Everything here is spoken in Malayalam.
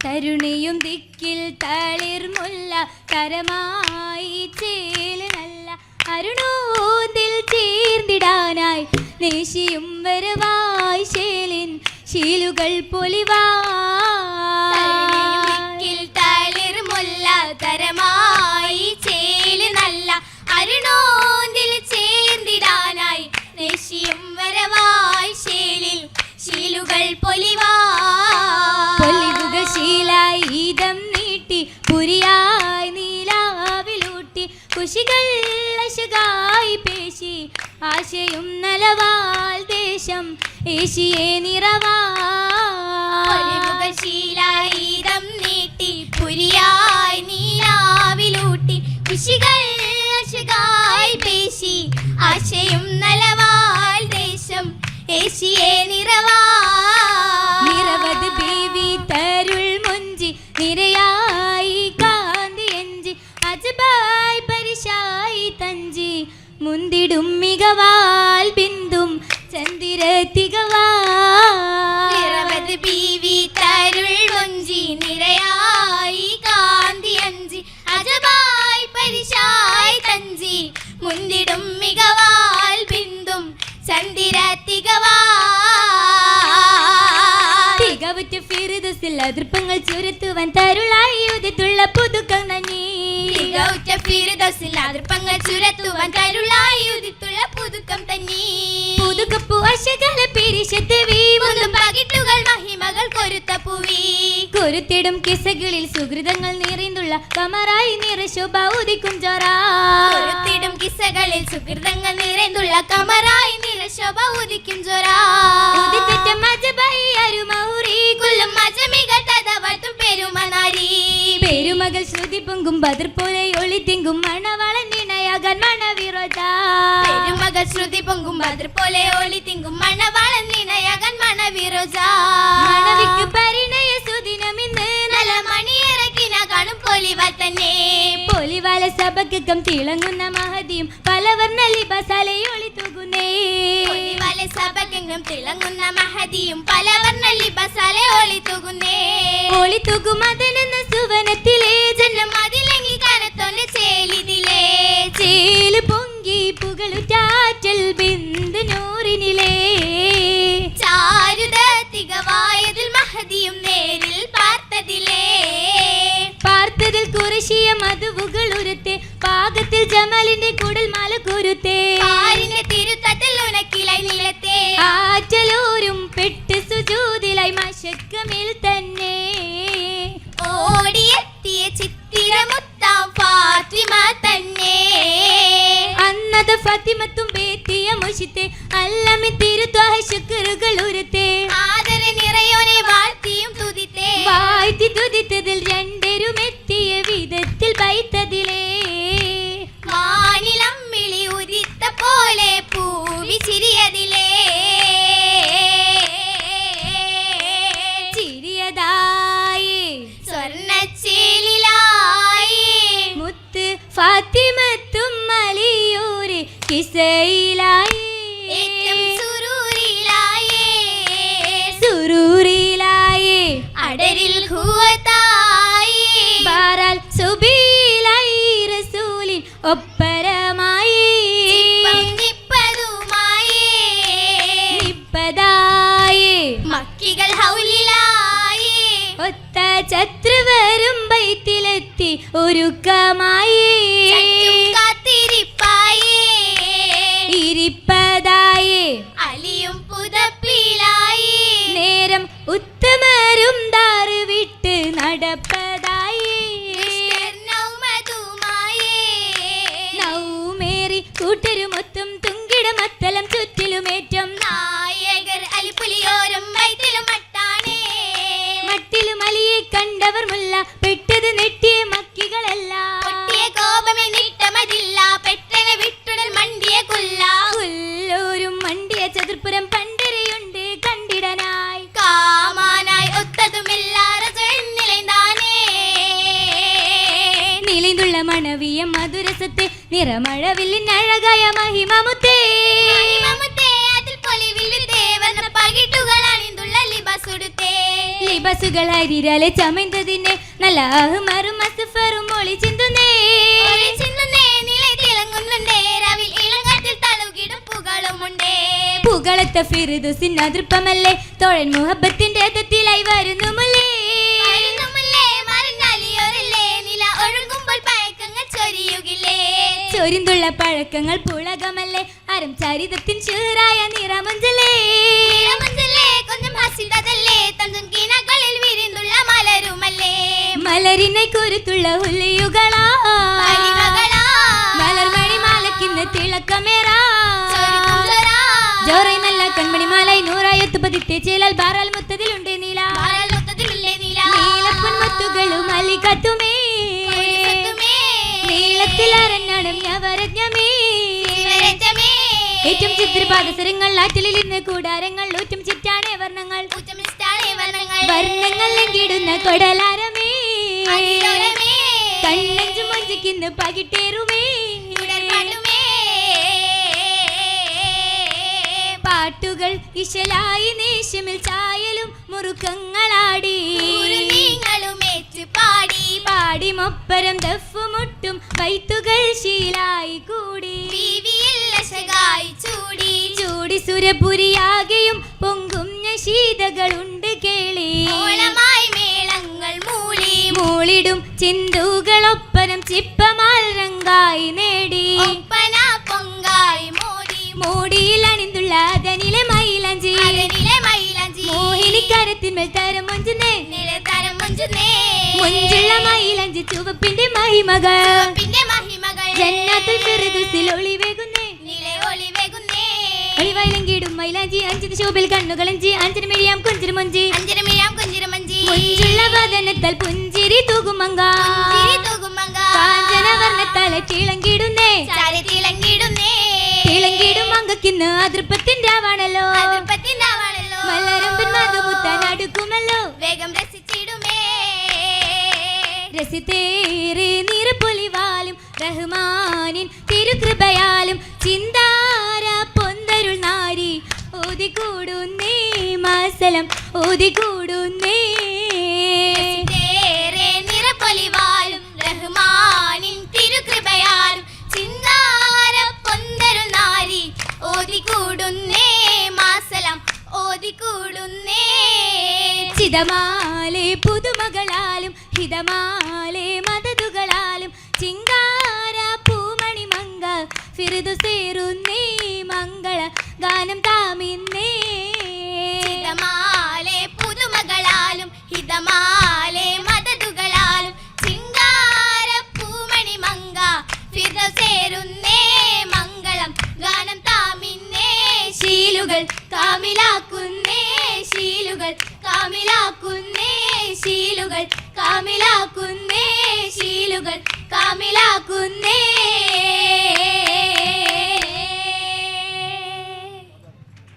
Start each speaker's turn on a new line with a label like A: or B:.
A: തരുണിയും ദിക്കിൽ തളിർമുല്ല കരമായി ചേൽ നല്ല അരുണോതിൽ ചേർന്നിടാനായി നേശിയും വരവായി ശേലിൻ ശീലുകൾ പൊലിവാക്കിൽ കുശികൾ അശകായി പേശി ആശയും നലവാൽ ദേശം ഏശിയെ നിറവാ. ശീലായുധം നീട്ടി പുരിയായി നീലാവിലൂട്ടി. കൃഷികൾ അശകായി പേശി ആശയും നലവാൽ ദേശം ഏശിയെ നിറവാ. മുന്തിടും മികവാൽ ബിന്ദും ചന്ദിര തികവാ നിരവധി ബീവി തരുൾ മുഞ്ചി നിരയായി കാന്തി അഞ്ചി അജബായി പരിശായി തഞ്ചി. മുന്തിടും മികവാൽ ബിന്ദും ചന്ദിര തികവാ തികവുറ്റ ഫിറുദസിൽ അതിർപ്പങ്ങൾ ചുരുത്തുവാൻ തരുളായി തികവുറ്റ ഫിറുദസിൽ അതിർപ്പങ്ങൾ ചുരത്തുവാൻ തരുളായി ഉദിത്തുള്ള പുതുക്കം തന്നെ. പുതുക്കപ്പു അശകല പിരിശത്ത് വീമുന്നും പകിട്ടുകൾ മഹിമകൾ കൊരുത്ത പൂവി കൊരുത്തിടും കിസകളിൽ സുഹൃതങ്ങൾ നിറയുന്നുള്ള കമറായി നിറശോഭ ഉദിക്കും ജോറാ കൊരുത്തിടും കിസകളിൽ സുഹൃതങ്ങൾ നിറയുന്നുള്ള കമറായി നിറശോഭ ഉദിക്കും ജോറാ ഉദിത്തിട്ട മജബൈ അരുമൗറി. കൊല്ലും മജമിക പെരുമനാരി. பெருமகள் ஸ்ருதி பொங்கும் பதிர்போலை ஒளி திங்கும் மணவாள நினையாகன் மனவிரோதா? பெருமகள் ஸ்ருதி பொங்கும் பதிர்போலை ஒளி திங்கும் மணவாள நினையாகன் மனவிரோதா? மனவிக்கு பரிணய പൊലിവാൽ തന്നെ. പൊലിവാല സഭകം തിളങ്ങുന്ന മഹതിയും പലവർണ ലിബസാലെ തൂകുന്നേ. പൊലിവാല സഭകം തിളങ്ങുന്ന മഹതിയും പലവർണ ലിബസാലെ ഒളിത്തൂകുന്നേ ഒളിത്തൂകും അതിനെന്ന സുവനത്തിലെ ജന്മം അതിലെങ്കിൽ കനത്തോന്റെ ചേലിതിലേ മുഷിത്തെ അല്ലമി തിരുത്വാഹ ശുക്രുകൾ ഉരുത്തെ. ആദര നിറയോനെ വാഴ്ത്തിയും തുതിത്തെ. വാഴ്ത്തി തുതിത്തതിൽ രണ്ടരും എത്തിയ വിധത്തിൽ പൈത്തതിലേ. മാനിലം മിളി ഉദിത്ത പോലെ പൂവി ചിരിയതിലേ. ചിരിയതായി. സ്വർണച്ചേലിലായി. മുത്ത് ഫാത്തിമത്തും മലിയൂര് കിസയിലായി മക്കികൾ ഹൗലിലായി. ഒത്ത ചത്രു വരും ബൈത്തിലെത്തി ഒരുക്കമായി. മധുരസത്തെ നിറമഴവില്ലിനഴകായ മഹിമമുത്തേ. ലിബസുകൾ അരിരാലെ ചമയ്ത്തതിനെ നല്ല അഹ്മറും അസ്ഫറും ഒളി ചിന്തുന്നേ.
B: ഒളി ചിന്നുന്നേ, നിലയിൽ തിളങ്ങുന്നുണ്ടേ, രാവിൽ ഇളങ്കാറ്റിൽ തളുകിടും പുകളുമുണ്ടേ.
A: പുകളത്തെ ഫിറുദുസിൻ അതിർപ്പമല്ലേ തോഴൻ മുഹബത്തിന്റെ അതത്തിലായി വരുന്നു മുല്ലേ ചൊരിന്തുള്ള പഴക്കങ്ങൾ പുളകമല്ലേ? അരം ചരിതത്തിൻ ചേറായ നിറമഞ്ചലേ.
B: കൊഞ്ചം തഞ്ചും വിരിന്തുള്ള മലരുമല്ലേ.
A: മലരിനെ കുരുത്തുള്ള ഉള്ളിയുകളാ. മലർമണി മാലക്കിന്ന് തിളക്കമേറാ. ജോറൈ നല്ല കൺമണി മാലായി നൂറായൊത്തു പതിത്തെ ചേലാൽ ബാറാൽ മുത്തതിലുണ്ട് അരഞ്ഞാടും ഞവരജ്ഞമേ
B: ശിവരഞ്ജമേ,
A: ചിത്രപാദസരങ്ങൾ ആറ്റിലിൽ ഇന്ന് കൂടാരങ്ങൾ ഊറ്റും ചിറ്റാണേ
B: വർണങ്ങൾ.
A: വർണങ്ങൾ. ലംഘിടുന്ന കൊടലാരമേ. കണ്ണഞ്ചു മൊഞ്ചിക്കിന്ന് പകിട്ടേറുമേ. പാട്ടുകൾ ഇശലായി നേശമിൽ ചായലും മുറുക്കങ്ങളാടി.
B: പാടി
A: പാടി മൊപ്പരം ദഫുമുട്ടും
B: ചൂടി
A: സുരപുരിയാകെയും പൊങ്കും ശീതകളുണ്ട് കേളി.
B: ഓളമായി മേളങ്ങൾ മൂളി
A: മൂളിടും ചിന്തൂകളൊപ്പനം ചിപ്പമാൽ രംഗായി നേടി.
B: ഒപ്പന പൊങ്കായി മോടി.
A: മോടിയിൽ അണിന്തുള്ള അതനിലെ മൈലഞ്ചി.
B: അതനിലെ മൈലഞ്ചി.
A: മോഹിനിക്കരത്തിന്മേൽ തരം മൊഞ്ചുന്നേ.
B: നിലതരം മുഞ്ചുന്നേ.
A: മുഞ്ചുള്ള മൈലഞ്ചി ചുവപ്പിന്റെ മഹിമകൾ.
B: പിന്നെ മഹിമകൾ.
A: ജന്നാത്തുൽ
B: നില ഒളിവേകുന്നേ
A: ഒളിവൈലങ്കിടും മൈലാഞ്ചി അഞ്ചിന് ശോഭിൽ കണ്ണുകളഞ്ചി അഞ്ചിന് മിഴിയാം കുഞ്ചിന് മൊഞ്ചി.
B: അഞ്ചരമിഴാം കുഞ്ചിരമഞ്ചി
A: മുഞ്ചുള്ള വദനത്താൽ പുഞ്ചിരി തൂകുമങ്ക
B: പുഞ്ചിരി തൂകുമങ്ക
A: കാഞ്ചന വർണത്താലെ തിളങ്കിടുന്നേ
B: തിളങ്ങിടുന്നേ
A: തിളങ്കിടും അതൃപ്പത്തിന്റെ ആവാണല്ലോ. മലരമ്പൻ മധുമുത്താൻ അടുക്കുമല്ലോ.
B: വേഗം രസിച്ചിടുമേ.
A: രസിതേറെ നിറപ്പൊലിവാലും റഹ്മാനിൻ തിരുകൃപയാലും
B: രസിതേറെ നിറപ്പൊലിവാലും റഹ്മാനിൻ തിരുകൃപയാലും ചിന്താര പൊന്തരു നാരി ഓതിക്കൂടുന്നേ മാസലം ഓതിക്കൂടുന്നേ
A: ചിതമാലെ പുതുമകളാലും ഹിതമാലെ മദതുകളാലും ചിങ്കാര പൂമണി മങ്ക ഫിറുതു സേരുന്നേ മംഗള
B: ശീലുകൾ കാമിലാക്കുന്നേ ശീലുകൾ കാമിലാക്കുന്നേ ശീലുകൾ കാമിലാക്കുന്നേ ശീലുകൾ കാമിലാക്കുന്നേ